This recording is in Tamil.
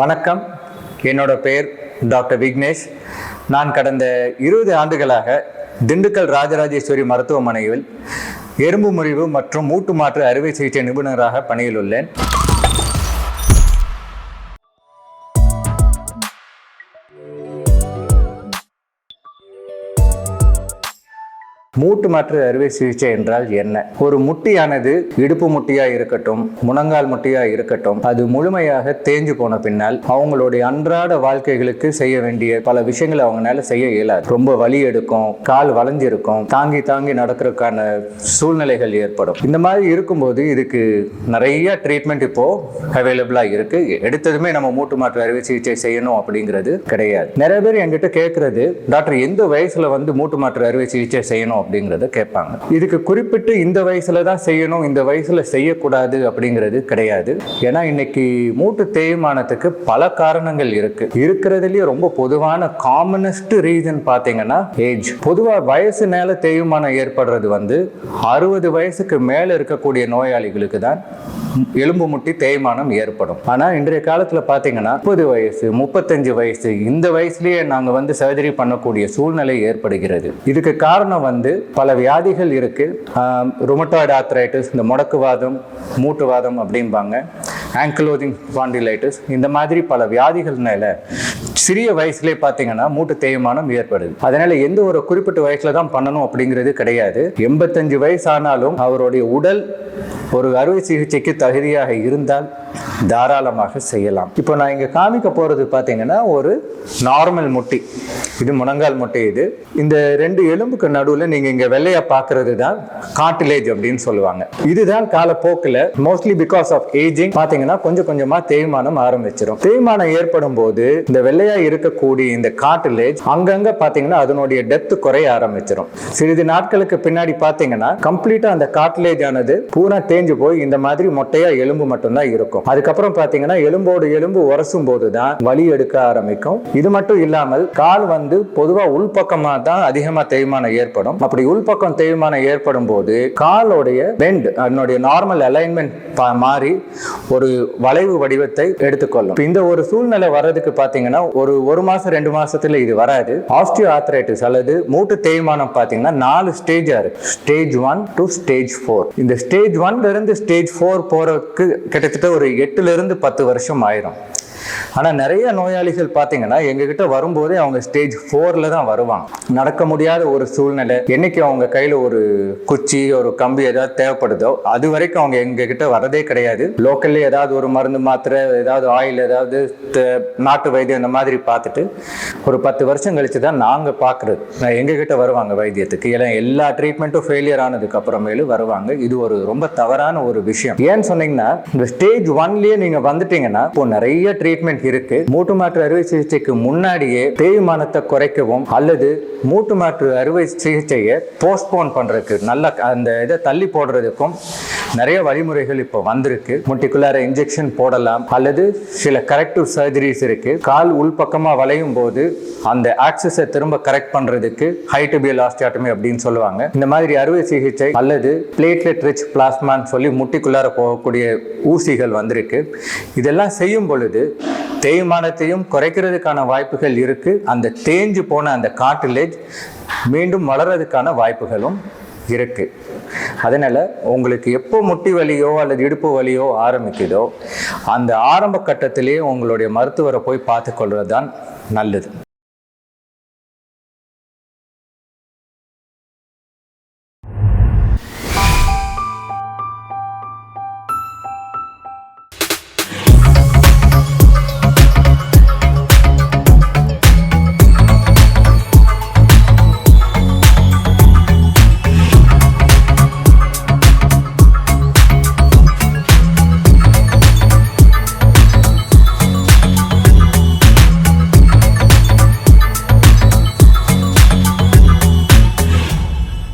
வணக்கம். என்னோட பெயர் டாக்டர் விக்னேஷ். நான் கடந்த இருபது ஆண்டுகளாக திண்டுக்கல் ராஜராஜேஸ்வரி மருத்துவமனையில் எறும்பு முறிவு மற்றும் மூட்டு மாற்று அறுவை சிகிச்சை நிபுணராக பணியில் உள்ளேன். மூட்டு மாற்று அறுவை சிகிச்சை என்றால் என்ன? ஒரு முட்டியானது இடுப்பு முட்டியா இருக்கட்டும் முனங்கால் முட்டியா இருக்கட்டும் அது முழுமையாக தேஞ்சு போன பின்னால் அவங்களுடைய அன்றாட வாழ்க்கைகளுக்கு செய்ய வேண்டிய பல விஷயங்களை அவங்களால செய்ய இயலாது. ரொம்ப வலி எடுக்கும் கால் வளைஞ்சிருக்கும் தாங்கி தாங்கி நடக்கிறதுக்கான சூழ்நிலைகள் ஏற்படும். இந்த மாதிரி இருக்கும்போது இதுக்கு நிறைய ட்ரீட்மெண்ட் இப்போ அவைலபிளா இருக்கு. எடுத்ததுமே நம்ம மூட்டு மாற்று அறுவை சிகிச்சை செய்யணும் அப்படிங்கிறது கிடையாது. நிறைய பேர் என்கிட்ட கேட்கறது டாக்டர் எந்த வயசுல வந்து மூட்டு மாற்று அறுவை சிகிச்சை செய்யணும்? அப்படிங்கிறத கேட்பாங்க. இதுக்கு குறிப்பிட்டு இந்த வயசுல தான் செய்யணும் இந்த வயசுல செய்யக்கூடாது அப்படிங்கிறது கிடையாது. ஏன்னா இன்னைக்கு மூட்டு தேய்மானத்துக்கு பல காரணங்கள் இருக்கு. இருக்கிறதுலயே ரொம்ப பொதுவான காமனஸ்ட் ரீசன் பாத்தீங்கன்னா ஏஜ் பொதுவா வயசு மேல தேய்மானம் ஏற்படுறது வந்து அறுபது வயசுக்கு மேல இருக்கக்கூடிய நோயாளிகளுக்கு தான் எலும்பு முட்டி தேய்மானம் ஏற்படும். ஆனா இன்றைய காலத்துல பாத்தீங்கன்னா முப்பது வயசு முப்பத்தஞ்சு வயசு இந்த வயசுலயே நாங்க வந்து சர்ஜரி பண்ணக்கூடிய சூழ்நிலை ஏற்படுகிறது. இதுக்கு காரணம் வந்து பல வியாதிகள் இருக்குது ருமட்டாய்டு ஆத்ரைட்டிஸ் இந்த முடக்குவாதம் மூட்டுவாதம் அப்படிம்பாங்க. ஆங்கிலோதிங் ஸ்பாண்டிலைட்டிஸ் இந்த மாதிரி பல வியாதிகள்னால சிறிய வயசுலேயே பார்த்தீங்கன்னா மூட்டு தேய்மானம் ஏற்படுது. அதனால எந்த ஒரு குறிப்பிட்ட வயசுல தான் பண்ணணும் அப்படிங்கிறது கிடையாது. எண்பத்தஞ்சு வயசு ஆனாலும் அவருடைய உடல் ஒரு அறுவை சிகிச்சைக்கு தகுதியாக இருந்தால் தாராளமாக செய்யலாம். இப்போ நான் இங்கே காமிக்க போகிறது பார்த்தீங்கன்னா ஒரு நார்மல் முட்டி. இது முனங்கால் முட்டை இது. இந்த ரெண்டு எலும்புக்கு நடுவில் நீங்கள் இங்கே வெள்ளையாக பார்க்கறது தான் காட்டிலேஜ் அப்படின்னு சொல்லுவாங்க. இதுதான் காலப்போக்கில் மோஸ்ட்லி பிகாஸ் ஆஃப் ஏஜிங் பார்த்தீங்கன்னா கொஞ்சம் கொஞ்சமாக தேய்மானம் ஆரம்பிச்சிடும் தேய்மானம் ஏற்படும் போது இந்த வெள்ளையாக இருக்கக்கூடிய இந்த காட்டிலேஜ் அங்கங்கே பார்த்தீங்கன்னா அதனுடைய டெப்த் குறைய ஆரம்பிச்சிடும் சிறிது நாட்களுக்கு பின்னாடி பார்த்தீங்கன்னா கம்ப்ளீட்டாக அந்த காட்டிலேஜ் ஆனது பூரா தேஞ்சு போய் இந்த மாதிரி மொட்டையாக எலும்பு மட்டும்தான் இருக்கும். அதுக்கப்புறம் பார்த்தீங்கன்னா எலும்போடு எலும்பு உரசும் போது தான் வலி எடுக்க ஆரம்பிக்கும். இது மட்டும் இல்லாமல் கால் வந்து பொதுவா உள்பக்கமா தான் அதிகமா தேய்மானம் ஏற்படும். அப்படி உள்பக்கம் தேய்மானம் ஏற்படும் போது காலோடைய பெண்ட் அதனுடைய நார்மல் அலைன்மெண்ட் மாறி ஒரு வளைவு வடிவத்தை எடுத்துக்கொள்ளும். இந்த ஒரு சூழ்நிலை வர்றதுக்கு பாத்தீங்கன்னா ஒரு ஒரு மாசம் ரெண்டு மாசத்துல இது வராது. ஆஸ்டியோ ஆத்ரைட்டிஸ் அல்லது மூட்டு தேய்மானம் பாத்தீங்கன்னா நாலு ஸ்டேஜா இருக்கு. Stage one to stage four இந்த ஸ்டேஜ் ஒன்ல இருந்து ஸ்டேஜ் ஃபோர் போறதுக்கு கிட்டத்தட்ட ஒரு எட்டுல இருந்து பத்து வருஷம் ஆயிரும். ஆனால் நிறைய நோயாளிகள் பார்த்தீங்கன்னா எங்ககிட்ட வரும்போதே அவங்க ஸ்டேஜ் ஃபோரில் தான் வருவாங்க. நடக்க முடியாத ஒரு சூழ்நிலை என்னைக்கு அவங்க கையில் ஒரு குச்சி ஒரு கம்பி ஏதாவது தேவைப்படுதோ அது வரைக்கும் அவங்க எங்ககிட்ட வரதே கிடையாது. லோக்கல்ல ஏதாவது ஒரு மருந்து மாத்திரை ஏதாவது ஆயில் ஏதாவது த- நாட்டு வைத்தியம் இந்த மாதிரி பார்த்துட்டு ஒரு பத்து வருஷம் கழிச்சு தான் நாங்கள் பார்க்குறது எங்ககிட்ட வருவாங்க வைத்தியத்துக்கு? ஏன்னா எல்லா ட்ரீட்மெண்ட்டும் ஃபெயிலியர் ஆனதுக்கு அப்புறமேலு வருவாங்க. இது ஒரு ரொம்ப தவறான ஒரு விஷயம். ஏன்னு சொன்னீங்கன்னா இந்த ஸ்டேஜ் ஒன்லேயே நீங்கள் வந்துட்டீங்கன்னா இப்போ நிறைய ட்ரீட்மெண்ட் இருக்கு. மூட்டு மாற்று அறுவை சிகிச்சைக்கு முன்னாடியே தேய்மானத்தை குறைக்கவும் அல்லது மூட்டு மாற்று அறுவை சிகிச்சையை போஸ்ட்போன் பண்றதுக்கு நல்ல அந்த இதை தள்ளி போடுறதுக்கும் நிறைய வழிமுறைகள் இப்போ வந்திருக்கு. முட்டிக்குள்ளார இன்ஜெக்ஷன் போடலாம். அல்லது சில கரெக்டிவ் சர்ஜரிஸ் இருக்கு. கால் உள்பக்கமா வளையும் போது அந்த ஆக்சஸை திரும்ப கரெக்ட் பண்றதுக்கு ஹைட்டபியல் ஆஸ்டியாட்டமி அப்படின்னு சொல்லுவாங்க. இந்த மாதிரி அறுவை சிகிச்சை அல்லது பிளேட்லெட் ரிச் பிளாஸ்மான்னு சொல்லி முட்டிக்குள்ளார போகக்கூடிய ஊசிகள் வந்திருக்கு. இதெல்லாம் செய்யும் பொழுது தேய்மானத்தையும் குறைக்கிறதுக்கான வாய்ப்புகள் இருக்குது அந்த தேஞ்சு போன அந்த காட்டிலேஜ் மீண்டும் வளர்கிறதுக்கான வாய்ப்புகளும் இருக்குது அதனால் உங்களுக்கு எப்போ முட்டி வலியோ அல்லது இடுப்பு வலியோ ஆரம்பிக்குதோ அந்த ஆரம்ப கட்டத்திலேயே உங்களுடைய மருத்துவரை போய் பார்த்துக்கொள்வது தான் நல்லது.